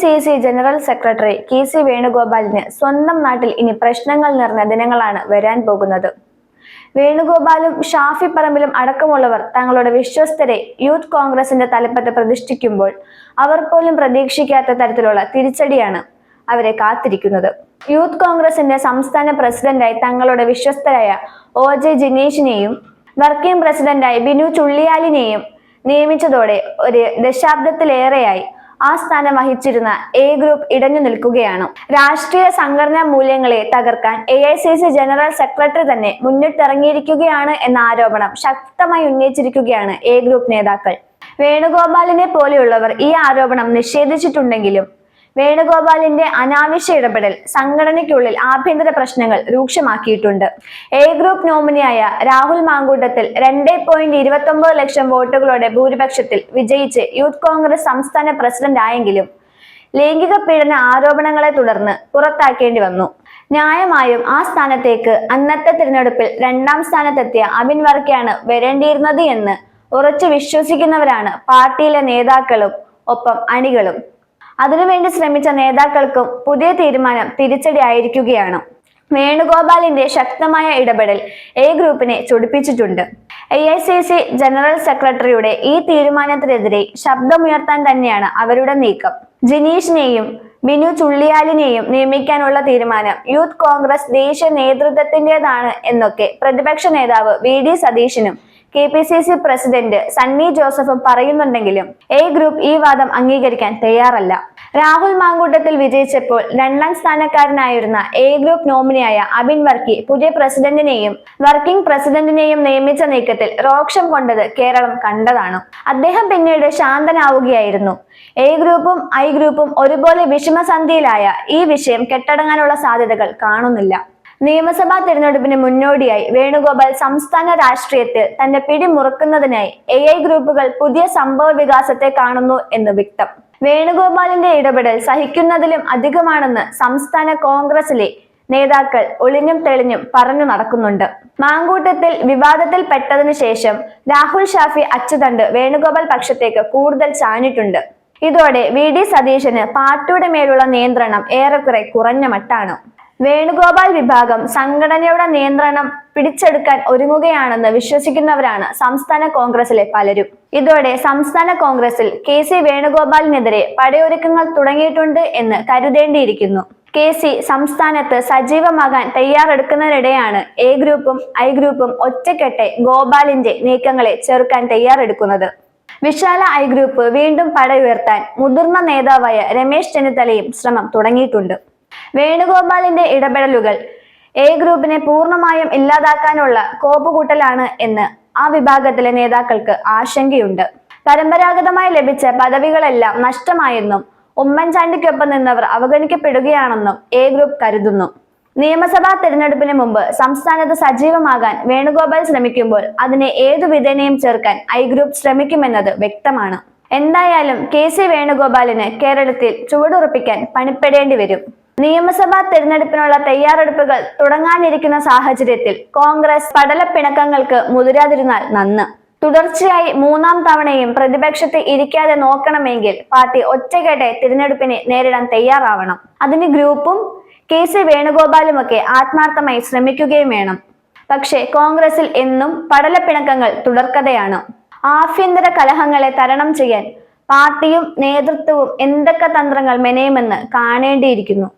C C general secretary K C വേണുഗോപാലിന് സ്വന്തം നാട്ടിൽ ഇനി പ്രശ്നങ്ങൾ നിറഞ്ഞ ദിനങ്ങളാണ് വരാൻ പോകുന്നത്. വേണുഗോപാലും ഷാഫി പറമ്പിലും അടക്കമുള്ളവർ തങ്ങളുടെ വിശ്വസ്തരെ യൂത്ത് കോൺഗ്രസിന്റെ തലപ്പത്ത് പ്രതിഷ്ഠിക്കുമ്പോൾ അവർ പോലും പ്രതീക്ഷിക്കാത്ത തരത്തിലുള്ള തിരിച്ചടിയാണ് അവരെ കാത്തിരിക്കുന്നത്. യൂത്ത് കോൺഗ്രസിന്റെ സംസ്ഥാന പ്രസിഡന്റായി തങ്ങളുടെ വിശ്വസ്തരായ ഒ ജെ ജിനേഷിനെയും വർക്കിംഗ് പ്രസിഡന്റായി ബിനു ചുള്ളിയാലിനെയും നിയമിച്ചതോടെ ഒരു ദശാബ്ദത്തിലേറെയായി ആ സ്ഥാനം വഹിച്ചിരുന്ന എ ഗ്രൂപ്പ് ഇടഞ്ഞു നിൽക്കുകയാണ്. രാഷ്ട്രീയ സംഘടനാ മൂല്യങ്ങളെ തകർക്കാൻ എ ജനറൽ സെക്രട്ടറി തന്നെ മുന്നിട്ടിറങ്ങിയിരിക്കുകയാണ് എന്ന ആരോപണം ശക്തമായി ഉന്നയിച്ചിരിക്കുകയാണ് എ ഗ്രൂപ്പ് നേതാക്കൾ. വേണുഗോപാലിനെ പോലെയുള്ളവർ ഈ ആരോപണം നിഷേധിച്ചിട്ടുണ്ടെങ്കിലും വേണുഗോപാലിന്റെ അനാവശ്യ ഇടപെടൽ സംഘടനയ്ക്കുള്ളിൽ ആഭ്യന്തര പ്രശ്നങ്ങൾ രൂക്ഷമാക്കിയിട്ടുണ്ട്. എ ഗ്രൂപ്പ് നോമിനിയായ രാഹുൽ മാങ്കൂട്ടത്തിൽ രണ്ട് പോയിന്റ് ഇരുപത്തൊമ്പത് ലക്ഷം വോട്ടുകളോടെ ഭൂരിപക്ഷത്തിൽ വിജയിച്ച് യൂത്ത് കോൺഗ്രസ് സംസ്ഥാന പ്രസിഡന്റ് ആയെങ്കിലും ലൈംഗിക പീഡന ആരോപണങ്ങളെ തുടർന്ന് പുറത്താക്കേണ്ടി വന്നു. ന്യായമായും ആ സ്ഥാനത്തേക്ക് അന്നത്തെ തിരഞ്ഞെടുപ്പിൽ രണ്ടാം സ്ഥാനത്തെത്തിയ അബിൻ വർക്കയാണ് വരേണ്ടിയിരുന്നത് എന്ന് ഉറച്ചു വിശ്വസിക്കുന്നവരാണ് പാർട്ടിയിലെ നേതാക്കളും ഒപ്പം അണികളും. അതിനുവേണ്ടി ശ്രമിച്ച നേതാക്കൾക്കും പുതിയ തീരുമാനം തിരിച്ചടിയായിരിക്കുകയാണ്. വേണുഗോപാലിന്റെ ശക്തമായ ഇടപെടൽ എ ഗ്രൂപ്പിനെ ചൊടിപ്പിച്ചിട്ടുണ്ട്. A I C C general സെക്രട്ടറിയുടെ ഈ തീരുമാനത്തിനെതിരെ ശബ്ദമുയർത്താൻ തന്നെയാണ് അവരുടെ നീക്കം. ജിനീഷിനെയും ബിനു ചുള്ളിയാലിനെയും നിയമിക്കാനുള്ള തീരുമാനം യൂത്ത് കോൺഗ്രസ് ദേശീയ നേതൃത്വത്തിന്റേതാണ് എന്നൊക്കെ പ്രതിപക്ഷ നേതാവ് വി ഡി സതീശനും K P C C president Sunny ജോസഫും പറയുന്നുണ്ടെങ്കിലും എ ഗ്രൂപ്പ് ഈ വാദം അംഗീകരിക്കാൻ തയ്യാറല്ല. രാഹുൽ മാങ്കൂട്ടത്തിൽ വിജയിച്ചപ്പോൾ രണ്ടാം സ്ഥാനക്കാരനായിരുന്ന എ ഗ്രൂപ്പ് നോമിനിയായ അബിൻ വർക്കി പുതിയ പ്രസിഡന്റിനെയും വർക്കിംഗ് പ്രസിഡന്റിനെയും നിയമിച്ച നീക്കത്തിൽ രോക്ഷം കൊണ്ടത് കേരളം കണ്ടതാണ്. അദ്ദേഹം പിന്നീട് ശാന്തനാവുകയായിരുന്നു. എ ഗ്രൂപ്പും ഐ ഗ്രൂപ്പും ഒരുപോലെ വിഷമസന്ധിയിലായ ഈ വിഷയം കെട്ടടങ്ങാനുള്ള സാധ്യതകൾ കാണുന്നില്ല. നിയമസഭാ തിരഞ്ഞെടുപ്പിന് മുന്നോടിയായി വേണുഗോപാൽ സംസ്ഥാന രാഷ്ട്രീയത്തിൽ തന്റെ പിടി മുറുക്കുന്നതിനായി എ ഐ ഗ്രൂപ്പുകൾ പുതിയ സംഭവ വികാസത്തെ കാണുന്നു എന്ന് വ്യക്തം. വേണുഗോപാലിന്റെ ഇടപെടൽ സഹിക്കുന്നതിലും അധികമാണെന്ന് സംസ്ഥാന കോൺഗ്രസിലെ നേതാക്കൾ ഒളിഞ്ഞും തെളിഞ്ഞും പറഞ്ഞു നടക്കുന്നുണ്ട്. മാങ്കൂട്ടത്തിൽ വിവാദത്തിൽ പെട്ടതിനു ശേഷം രാഹുൽ ഷാഫി അച്ചുതണ്ട് വേണുഗോപാൽ പക്ഷത്തേക്ക് കൂടുതൽ ചാഞ്ഞിട്ടുണ്ട്. ഇതോടെ വി. ഡി. സതീശന് പാർട്ടിയുടെ മേലുള്ള നിയന്ത്രണം ഏറെക്കുറെ കുറഞ്ഞ മട്ടാണ്. വേണുഗോപാൽ വിഭാഗം സംഘടനയുടെ നിയന്ത്രണം പിടിച്ചെടുക്കാൻ ഒരുങ്ങുകയാണെന്ന് വിശ്വസിക്കുന്നവരാണ് സംസ്ഥാന കോൺഗ്രസിലെ പലരും. ഇതോടെ സംസ്ഥാന കോൺഗ്രസിൽ കെ സി വേണുഗോപാലിനെതിരെ പടയൊരുക്കങ്ങൾ തുടങ്ങിയിട്ടുണ്ട് എന്ന് കരുതേണ്ടിയിരിക്കുന്നു. കെ സി സംസ്ഥാനത്ത് സജീവമാകാൻ തയ്യാറെടുക്കുന്നതിനിടെയാണ് എ ഗ്രൂപ്പും ഐ ഗ്രൂപ്പും ഒറ്റക്കെട്ടെ ഗോപാലിന്റെ നീക്കങ്ങളെ ചെറുക്കാൻ തയ്യാറെടുക്കുന്നത്. വിശാല ഐ ഗ്രൂപ്പ് വീണ്ടും പടയുയർത്താൻ മുതിർന്ന നേതാവായ രമേശ് ചെന്നിത്തലയും ശ്രമം തുടങ്ങിയിട്ടുണ്ട്. വേണുഗോപാലിന്റെ ഇടപെടലുകൾ. എ ഗ്രൂപ്പിനെ പൂർണമായും ഇല്ലാതാക്കാനുള്ള കോപ്പുകൂട്ടലാണ് എന്ന് ആ വിഭാഗത്തിലെ നേതാക്കൾക്ക് ആശങ്കയുണ്ട്. പരമ്പരാഗതമായി ലഭിച്ച പദവികളെല്ലാം നഷ്ടമായെന്നും ഉമ്മൻചാണ്ടിക്കൊപ്പം നിന്നവർ അവഗണിക്കപ്പെടുകയാണെന്നും എ ഗ്രൂപ്പ് കരുതുന്നു. നിയമസഭാ തെരഞ്ഞെടുപ്പിന് മുമ്പ് സംസ്ഥാനത്ത് സജീവമാകാൻ വേണുഗോപാൽ ശ്രമിക്കുമ്പോൾ അതിനെ ഏതു വിധേനയും ചേർക്കാൻ ഐ ഗ്രൂപ്പ് ശ്രമിക്കുമെന്നത് വ്യക്തമാണ്. എന്തായാലും കെ സി വേണുഗോപാലിന് കേരളത്തിൽ ചുവടുറപ്പിക്കാൻ പണിപ്പെടേണ്ടി വരും. നിയമസഭാ തെരഞ്ഞെടുപ്പിനുള്ള തയ്യാറെടുപ്പുകൾ തുടങ്ങാനിരിക്കുന്ന സാഹചര്യത്തിൽ കോൺഗ്രസ് പടലപ്പിണക്കങ്ങൾക്ക് മുതിരാതിരുന്നാൽ നന്ന്. തുടർച്ചയായി മൂന്നാം തവണയും പ്രതിപക്ഷത്തെ ഇരിക്കാതെ നോക്കണമെങ്കിൽ പാർട്ടി ഒറ്റകെട്ടെ തിരഞ്ഞെടുപ്പിനെ നേരിടാൻ തയ്യാറാവണം. അതിന് ഗ്രൂപ്പും കെ സി വേണുഗോപാലുമൊക്കെ ആത്മാർത്ഥമായി ശ്രമിക്കുകയും വേണം. പക്ഷേ കോൺഗ്രസിൽ എന്നും പടലപ്പിണക്കങ്ങൾ തുടർക്കഥയാണ്. ആഭ്യന്തര കലഹങ്ങളെ തരണം ചെയ്യാൻ പാർട്ടിയും നേതൃത്വവും എന്തൊക്കെ തന്ത്രങ്ങൾ മെനയുമെന്ന് കാണേണ്ടിയിരിക്കുന്നു.